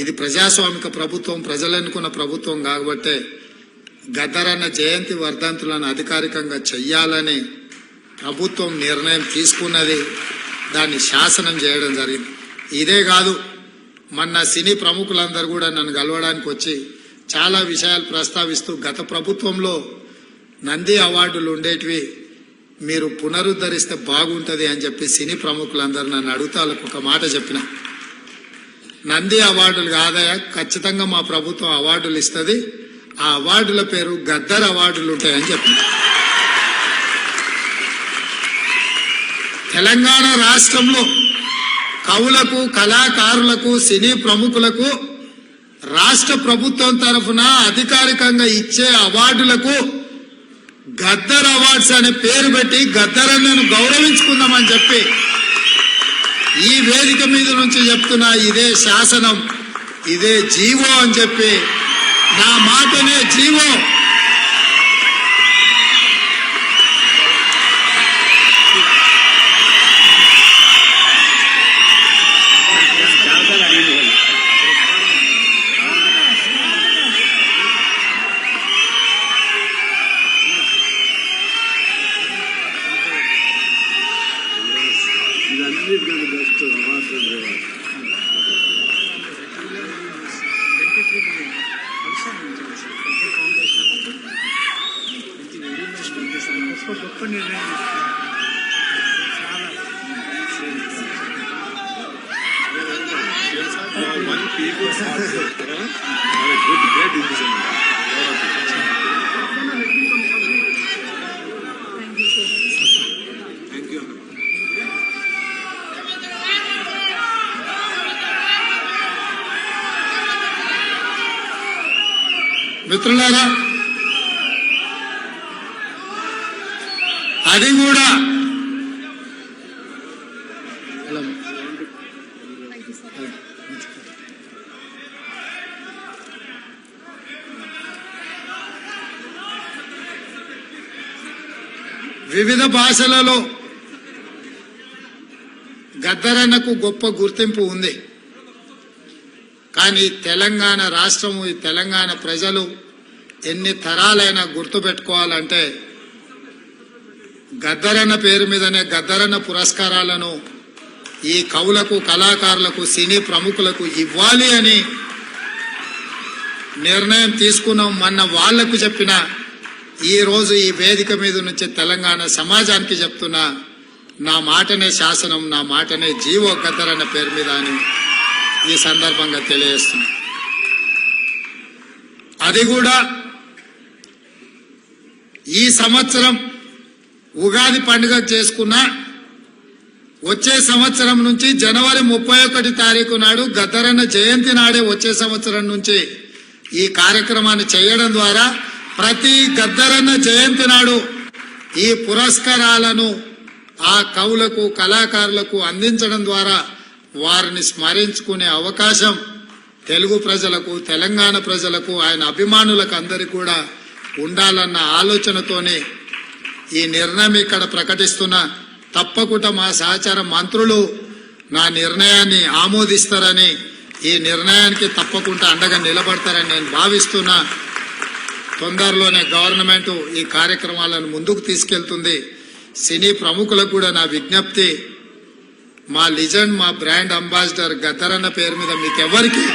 ఇది ప్రజాస్వామిక ప్రభుత్వం ప్రజలు ఎన్నుకున్న ప్రభుత్వం కాబట్టే గద్దరన్న జయంతి వర్ధంతులను అధికారికంగా చెయ్యాలని ప్రభుత్వం నిర్ణయం తీసుకున్నది దాన్ని శాసనం చేయడం జరిగింది. ఇదే కాదు మొన్న సినీ ప్రముఖులందరూ కూడా నన్ను కలవడానికి వచ్చి చాలా విషయాలు ప్రస్తావిస్తూ గత ప్రభుత్వంలో నంది అవార్డులు ఉండేటివి మీరు పునరుద్ధరిస్తే బాగుంటుంది అని చెప్పి సినీ ప్రముఖులందరూ నన్ను అడుగుతాలకు ఒక మాట చెప్పిన. నంది అవార్డులు కాదయా ఖచ్చితంగా మా ప్రభుత్వం అవార్డులు ఇస్తుంది. ఆ అవార్డుల పేరు గద్దర్ అవార్డులు ఉంటాయని చెప్పి. తెలంగాణ రాష్ట్రంలో కవులకు కళాకారులకు సినీ ప్రముఖులకు రాష్ట్ర ప్రభుత్వం తరఫున అధికారికంగా ఇచ్చే అవార్డులకు గద్దర్ అవార్డ్స్ అనే పేరు పెట్టి గద్దరన్నను గౌరవించుకుందామని చెప్పి ఈ వేదిక మీద నుంచి చెప్తున్నా ఇదే శాసనం ఇదే జీవో అని చెప్పి నా మాటనే జీవో. One people's heart చెప్తారా good great decision thank you మిత్రులారా అది కూడా వివిధ భాషలలో గద్దరన్నకు గొప్ప గుర్తింపు ఉంది. కానీ తెలంగాణ రాష్ట్రము ఈ తెలంగాణ ప్రజలు ఎన్ని తరాలైనా గుర్తుపెట్టుకోవాలంటే గద్దరన్న పేరు మీదనే గద్దరన్న పురస్కారాలను ఈ కవులకు కళాకారులకు సినీ ప్రముఖులకు ఇవ్వాలి అని నిర్ణయం తీసుకున్నాం మొన్న వాళ్ళకు చెప్పిన ఈరోజు ఈ వేదిక మీద నుంచి తెలంగాణ సమాజానికి చెప్తున్నా నా మాటనే శాసనం నా మాటనే జీవో గద్దరన్న పేరు మీద అని ఈ సందర్భంగా తెలియజేస్తున్నా. అది కూడా ఈ సంవత్సరం ఉగాది పండుగ చేసుకున్న వచ్చే సంవత్సరం నుంచి జనవరి ముప్పై ఒకటి తారీఖు నాడు గద్దరన్న జయంతి నాడే వచ్చే సంవత్సరం నుంచి ఈ కార్యక్రమాన్ని చేయడం ద్వారా ప్రతి గద్దరన్న జయంతి నాడు ఈ పురస్కారాలను ఆ కవులకు కళాకారులకు అందించడం ద్వారా వారిని స్మరించుకునే అవకాశం తెలుగు ప్రజలకు తెలంగాణ ప్రజలకు ఆయన అభిమానులకు అందరికీ కూడా ఉండాలన్న ఆలోచనతోనే ఈ నిర్ణయం ఇక్కడ ప్రకటిస్తున్న. తప్పకుండా మా సహచార మంత్రులు నా నిర్ణయాన్ని ఆమోదిస్తారని ఈ నిర్ణయానికి తప్పకుండా అండగా నిలబడతారని నేను భావిస్తున్నా. తొందరలోనే గవర్నమెంట్ ఈ కార్యక్రమాలను ముందుకు తీసుకెళ్తుంది. సినీ ప్రముఖులకు కూడా నా విజ్ఞప్తి మా లిజెండ్ మా బ్రాండ్ అంబాసిడర్ గద్దరన్న పేరు మీద మీకెవ్వరికి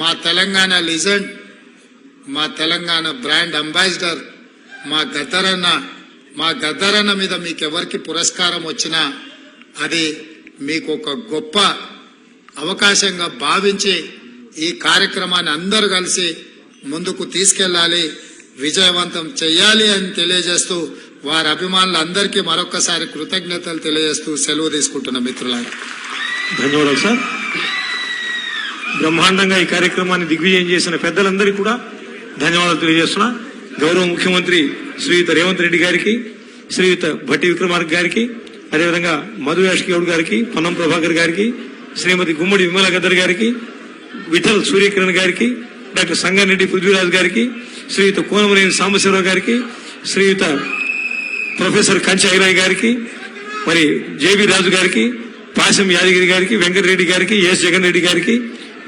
మా తెలంగాణ లిజెండ్ మా తెలంగాణ బ్రాండ్ అంబాసిడర్ మా గద్దరన్న మా గద్దరన్న మీద మీకెవరికి పురస్కారం వచ్చినా అది మీకు ఒక గొప్ప అవకాశంగా భావించి ఈ కార్యక్రమాన్ని అందరూ కలిసి ముందుకు తీసుకెళ్ళాలి విజయవంతం చేయాలి అని తెలియజేస్తూ వారి అభిమానులందరికీ మరొకసారి కృతజ్ఞతలు తెలియజేస్తూ సెలవు తీసుకుంటున్న మిత్రులారా. ధన్యవాదాలు సార్. బ్రహ్మాండంగా ఈ కార్యక్రమాన్ని దిగ్విజయం చేసిన పెద్దలందరికీ కూడా ధన్యవాదాలు తెలియజేస్తున్నా. గౌరవ ముఖ్యమంత్రి శ్రీయుత రేవంత్ రెడ్డి గారికి శ్రీయుత భట్టి విక్రమార్క గారికి అదేవిధంగా మధు యాష్ గౌడ్ గారికి పొన్నం ప్రభాకర్ గారికి శ్రీమతి గుమ్మడి విమల గద్దర్ గారికి విఠల్ సూర్యకిరణ్ గారికి డాక్టర్ సంగారెడ్డి పృథ్వీరాజ్ గారికి శ్రీయుత కోనమనేని సాంబశివరావు గారికి శ్రీయుత ప్రొఫెసర్ కంచాయిరాయ్ గారికి మరి జేబీ రాజు గారికి పాశం యాదగిరి గారికి వెంకటరెడ్డి గారికి ఎస్ జగన్ రెడ్డి గారికి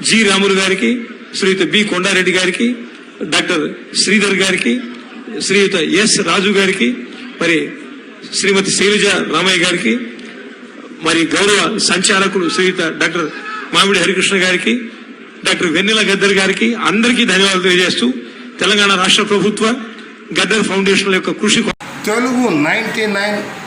జి రాములు గారికి శ్రీయుత బి కొండారెడ్డి గారికి డాక్టర్ శ్రీధర్ గారికి శ్రీయుత ఎస్ రాజు గారికి మరి శ్రీమతి శైలజ రామయ్య గారికి మరి గౌరవ సంచాలకులు శ్రీయుత డాక్టర్ మామిడి హరికృష్ణ గారికి డాక్టర్ వెన్నెల గద్దర్ గారికి అందరికీ ధన్యవాదాలు తెలియజేస్తూ తెలంగాణ రాష్ట్ర ప్రభుత్వ గద్దర్ ఫౌండేషన్ యొక్క కృషి తెలుగు నైన్టీ నైన్